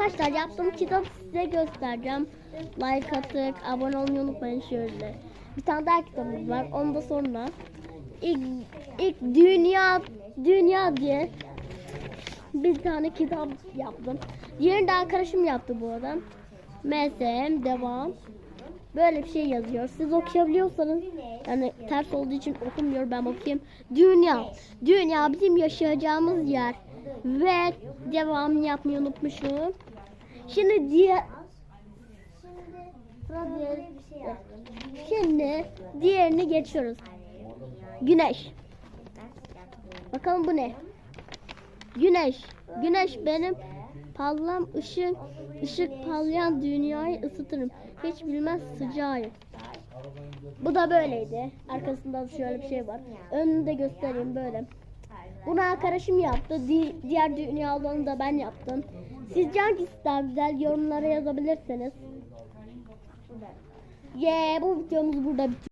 Arkadaşlar yaptığım kitap size göstereceğim. Like atıp abone olmayı unutmayın şöyle. Bir tane daha kitabımız var. Onu da sonra. İlk, ilk dünya dünya diye bir tane kitap yaptım. Diğerini de arkadaşım yaptı bu arada. MSM devam. Böyle bir şey yazıyor. Siz okuyabiliyorsanız yani ters olduğu için okumuyor ben okuyayım. Dünya. Dünya bizim yaşayacağımız yer. Ve devamını yapmayı unutmuşum. Şimdi diğer Şimdi diğerini geçiyoruz. Güneş. Bakalım bu ne? Güneş. Güneş benim parlam ışık ışık parlayan dünyayı ısıtırım. Hiç bilmez sıcağı. Bu da böyleydi. Arkasında şöyle bir şey var. Önünü de göstereyim böyle. Bunu arkadaşım yaptı. Di- diğer dünyalarını da ben yaptım. Sizce hangisi daha güzel yorumlara yazabilirsiniz. Yeah, bu videomuz burada bitiyor.